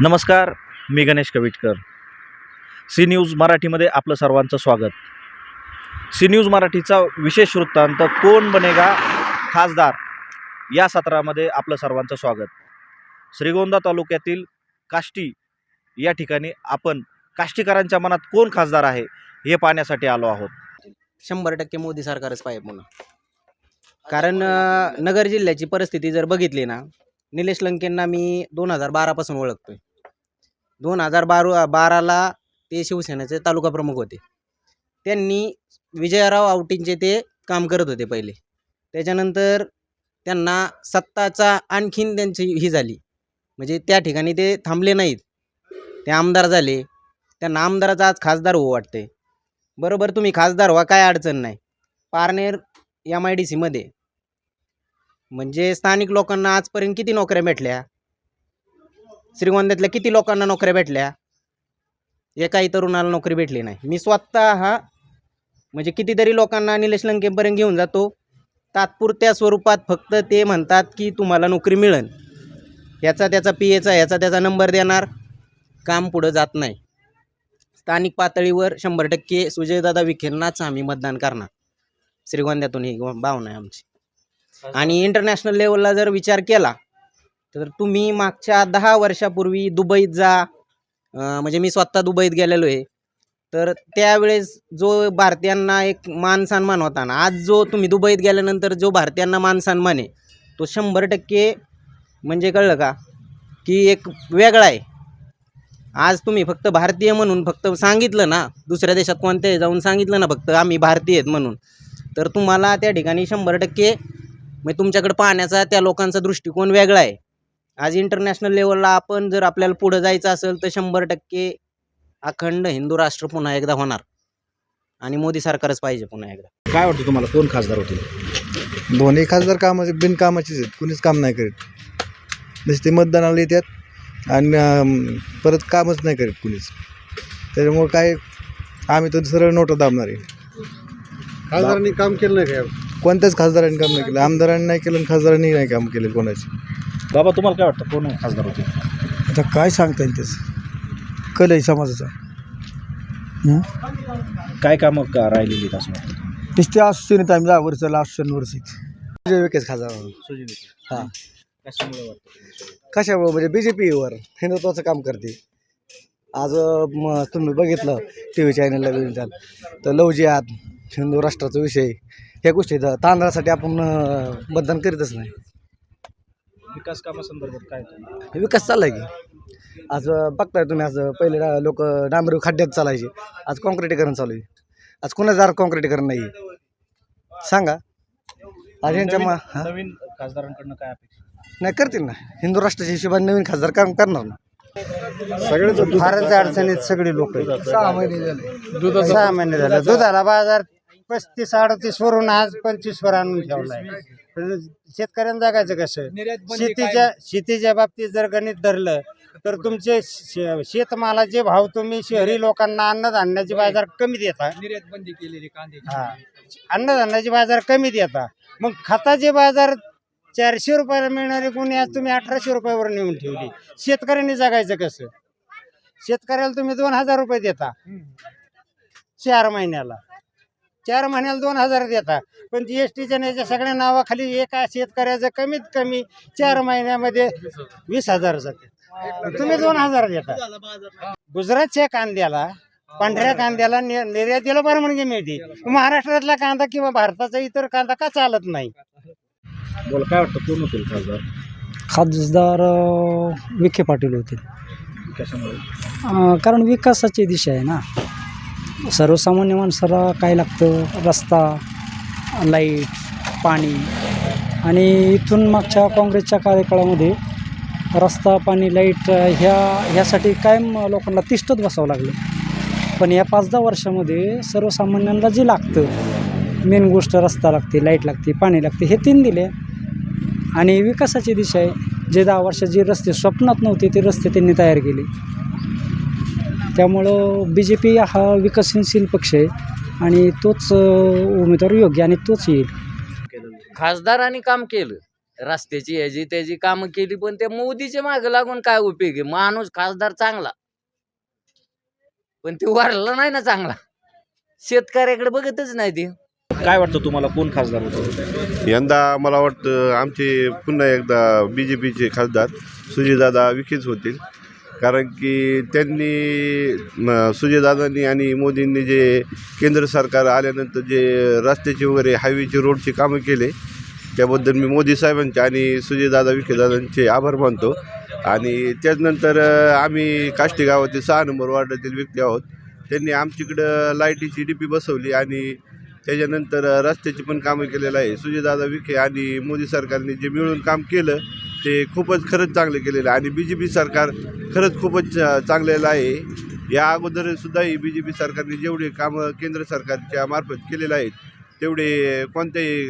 नमस्कार मी Ganesh Kavitkar. C news मराठीमध्ये आपलं सर्वांचं स्वागत. सी न्यूज मराठीचा विशेष वृत्तांत कोण बनेगा खासदार? या सत्रामध्ये आपलं सर्वांचं स्वागत. श्रीगोंदा तालुक्यातील काष्टी या ठिकाणी आपण काष्टीकरांच्या मनात कोण खासदार आहे हे पाहण्यासाठी आलो आहोत. शंभर टक्के मोदी सरकारच पाहिजे पुन्हा. कारण नगर जिल्ह्याची परिस्थिती जर बघितली ना निलेश लंकेंना मी दोन हजार बारापासून ओळखतोय. दोन हजार बारा बाराला ते शिवसेनेचे तालुका प्रमुख होते. त्यांनी विजयराव आवटींचे ते काम करत होते पहिले. त्याच्यानंतर त्यांना सत्ताचा आणखीन त्यांची ही झाली. म्हणजे त्या ठिकाणी ते थांबले नाहीत. ते आमदार झाले. त्यांना आमदाराचा आज खासदार होऊ वाटते बरोबर तुम्ही खासदार व्हा काय अडचण नाही. पारनेर एम आय डी सीमध्ये म्हणजे स्थानिक लोकांना आजपर्यंत किती नोकऱ्या भेटल्या? श्रीगोंद्यातल्या किती लोकांना नोकऱ्या भेटल्या? एकाही तरुणाला नोकरी भेटली नाही. मी स्वतः हा म्हणजे कितीतरी लोकांना निलेश लंकेपर्यंत घेऊन जातो. तात्पुरत्या स्वरूपात फक्त ते म्हणतात की तुम्हाला नोकरी मिळेल. याचा त्याचा पी एचा याचा त्याचा नंबर देणार. काम पुढं जात नाही. स्थानिक पातळीवर शंभर टक्के सुजयदादा विखेंनाच आम्ही मतदान करणार. श्रीगोंद्यातून ही भावना आहे आमची. आणि इंटरनॅशनल लेवलला जर विचार केला तर तुम्ही मागच्या दहा वर्षापूर्वी दुबईत जा. म्हणजे मी स्वतः दुबईत गेलेलो आहे. तर त्यावेळेस जो भारतीयांना एक मान सन्मान होता ना आज जो तुम्ही दुबईत गेल्यानंतर जो भारतीयांना मान सन्मान आहे तो शंभर टक्के म्हणजे कळलं का? की एक वेगळा आहे. आज तुम्ही फक्त भारतीय म्हणून फक्त सांगितलं ना दुसऱ्या देशात कोणत्याही जाऊन सांगितलं ना फक्त आम्ही भारतीय आहेत म्हणून तर तुम्हाला त्या ठिकाणी शंभर टक्के म्हणजे तुमच्याकडे पाहण्याचा त्या लोकांचा दृष्टिकोन वेगळा आहे. आज इंटरनॅशनल लेवलला आपण जर आपल्याला पुढं जायचं असेल तर शंभर टक्के अखंड हिंदू राष्ट्र पुन्हा एकदा होणार. आणि मोदी सरकारच पाहिजे पुन्हा एकदा. काय वाटतं तुम्हाला कोण खासदार होतील? दोन्ही खासदार कामाचे बिनकामाचेच आहेत. कुणीच काम नाही करीत. नुसते मतदानाला येतात आणि परत कामच नाही करीत कुणीच. त्याच्यामुळं काय आम्ही तर सरळ नोटा दाबणार आहे. खासदारांनी काम केलं नाही काय कोणत्याच खासदारांनी काम नाही केलं. आमदारांनी नाही केलं आणि खासदारांनी नाही काम केलं कोणाचे. बाबा तुम्हाला काय वाटतं? कोण खासदार होतील आता काय सांगता येईल त्याचं? कल आहे समाजाचा. काय कामं का राहिलेली आहेत असं वाटतं नुसते असतो नाही आम्ही दहा वर्ष लास्ट वर्षीच विकेच खासदार हां. कशामुळे वाटतं कशामुळे? म्हणजे बी जे पीवर हिंदुत्वाचं काम करते. आज म तुम्ही बघितलं टी व्ही चॅनलला बघितलं तर लवजियात हिंदू राष्ट्राचा विषय ह्या गोष्टी तर तांदळासाठी आपण अं, मतदान करीतच नाही. विकास कामासंदर्भात काय तुम्ही हे विकास चाललाय की. आज बघताय तुम्ही आज पहिले लोक डांबरी खड्ड्यात चालायचे. आज कॉन्क्रिटीकरण चालू आहे. आज कोणाचं कॉन्क्रिटीकरण नाही आहे? सांगा. आज यांच्या मा हां? नवीन खासदारांकडनं काय अपेक्षा? नाही करतील ना. हिंदू राष्ट्राच्या हिशोबाने नवीन खासदार काम करणार ना. सगळेच फारच अडचणीत सगळी लोक सहा महिने झाले. सहा महिने झाले. दुधाला बाजार पस्तीस अडतीस वरून आज पंचवीस वर आणून ठेवलाय. पण शेतकऱ्यांना जगायचं कसं? शेतीच्या शेतीच्या बाबतीत जर गणित धरलं तर तुमचे शे- शेतमालाचे भाव तुम्ही शहरी लोकांना अन्नधान्याचे बाजार कमी देता. हा. अन्नधान्याचे बाजार कमी देता. मग खताचे बाजार चारशे रुपयाला मिळणारे कोणी आज तुम्ही अठराशे रुपयावर नेऊन ठेवली. शेतकऱ्यांनी जगायचं कसं? शेतकऱ्याला तुम्ही दोन हजार रुपये देता. चार महिन्याला. चार महिन्याला दोन हजार देता पण जी एस टीच्या याच्या सगळ्या नावाखाली एका शेतकऱ्याचं कमीत कमी चार महिन्यामध्ये वीस हजार जाते. तुम्ही दोन हजार देता. गुजरातच्या कांद्याला पांढऱ्या कांद्याला नि- निर्यातीला परवानगी मिळते. महाराष्ट्रातला कांदा किंवा भारताचा इतर कांदा का चालत नाही? बोला काय वाटतं कोण होतील खासदार? खासदार विखे पाटील होते कशामुळे? अ, कारण विकासाची दिशा आहे ना. सर्वसामान्य माणसाला काय लागतं? रस्ता लाइट पाणी. आणि इथून मागच्या काँग्रेसच्या कार्यकाळामध्ये रस्ता पाणी लाइट ह्या ह्यासाठी कायम लोकांना तिष्ठत बसावं लागलं. पण या पाच दहा वर्षामध्ये सर्वसामान्यांना जे लागतं मेन गोष्ट रस्ता लागते लाइट लागते पाणी लागते हे तीन दिले. आणि विकासाची दिशा आहे. जे दहा वर्षात जे रस्ते स्वप्नात नव्हते ते रस्ते त्यांनी तयार केले. त्यामुळं बी जे पी हा विकसनशील पक्ष आहे आणि तोच उमेदवार योग्य आणि तोच येईल. खासदारांनी काम केलं. रस्त्याची ह्याची त्याची कामं केली पण त्या मोदीच्या मागे लागून काय उपयोग आहे? माणूस खासदार चांगला. पण ते वाढला नाही ना चांगला. शेतकऱ्याकडे बघतच नाही ते. काय वाटतं तुम्हाला कोण खासदार होतं? यंदा मला वाटतं आमचे पुन्हा एकदा बी जे पीचे खासदार सुजयदादा विखेच होतील. कारण की त्यांनी सुजयदादांनी आणि मोदींनी जे केंद्र सरकार आल्यानंतर जे रस्त्याचे वगैरे हायवेचे रोडचे कामं केले त्याबद्दल मी मोदी साहेबांचे आणि सुजयदादा विखेदादांचे आभार मानतो. आणि त्याचनंतर आम्ही काष्टी गावातील सहा नंबर वार्डातील व्यक्ती आहोत. त्यांनी आमच्याकडं लाईटीची डी पी बसवली आणि त्याच्यानंतर रस्त्याची पण कामं केलेलं आहे. सुजयदादा विखे आणि मोदी सरकारने जे मिळून काम केलं ते खूपच खरंच चांगलं केलेलं आहे. आणि बी जे पी सरकार खरंच खूपच चा- चांगलेलं आहे. या अगोदर सुद्धा ही बी जे पी सरकारने जेवढे कामं केंद्र सरकारच्या मार्फत केलेले आहेत तेवढे कोणत्याही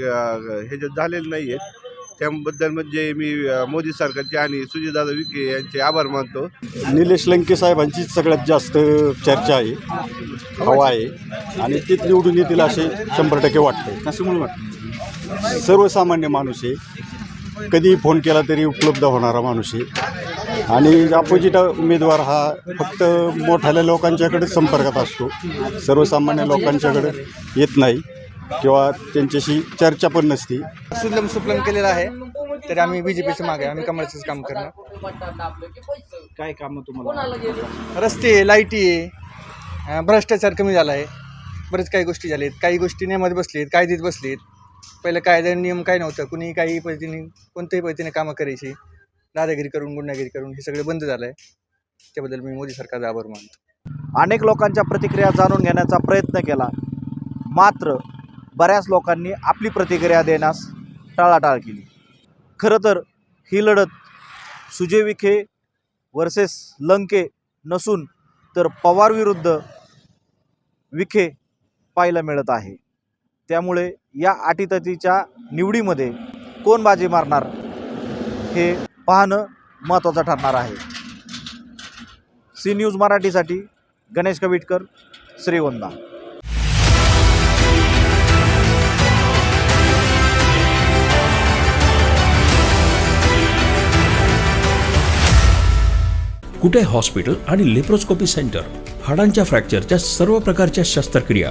ह्याच्यात झालेले नाही आहेत. त्याबद्दल म्हणजे मी मोदी सरकारचे आणि सुजयदादा विखे यांचे आभार मानतो. निलेश लंके साहेबांची सगळ्यात जास्त चर्चा आहे हवा आहे. आणि ते निवडून येतील असे शंभर टक्के वाटतं. सर्वसामान्य माणूस आहे. कधीही फोन केला तरी उपलब्ध होणारा माणूस आहे. आणि अपोजिट उमेदवार हा फक्त मोठ्याल्या लोकांच्याकडे संपर्कात असतो. सर्वसामान्य लोकांच्याकडे येत नाही किंवा त्यांच्याशी चर्चा पण नसते. सुलम सुफलम केलेलं आहे. तरी आम्ही बी जे पीचं मागे आहे. आम्ही कमळचंच काम करणार. काय कामं तुम्हाला? रस्ते लाईटी भ्रष्टाचार कमी झाला आहे बरेच काही गोष्टी झालेत. काही गोष्टी नियमात बसलेत कायदेत बसलेत. पहिलं कायदा नियम काय नव्हतं? कुणी काही पद्धतीने कोणत्याही पद्धतीने कामं करायची. दादागिरी करून गुंडागिरी करून हे सगळं बंद झालं आहे त्याबद्दल मी मोदी सरकारचा आभार मानतो. अनेक लोकांच्या प्रतिक्रिया जाणून घेण्याचा प्रयत्न केला. मात्र बऱ्याच लोकांनी आपली प्रतिक्रिया देण्यास टाळाटाळ केली. खरं तर ही लढत सुजय विखे वर्सेस लंके नसून तर पवार विरुद्ध विखे पाहायला मिळत आहे. त्यामुळे या आटीतटीच्या निवडीमध्ये कोण बाजी मारणार हे पाहणं महत्त्वाचं ठरणार आहे. सी न्यूज मराठीसाठी गणेश कविटकर श्रीगोंदा कुठे हॉस्पिटल आणि लेप्रोस्कोपी सेंटर? हाडांच्या फ्रॅक्चरच्या सर्व प्रकारच्या शस्त्रक्रिया.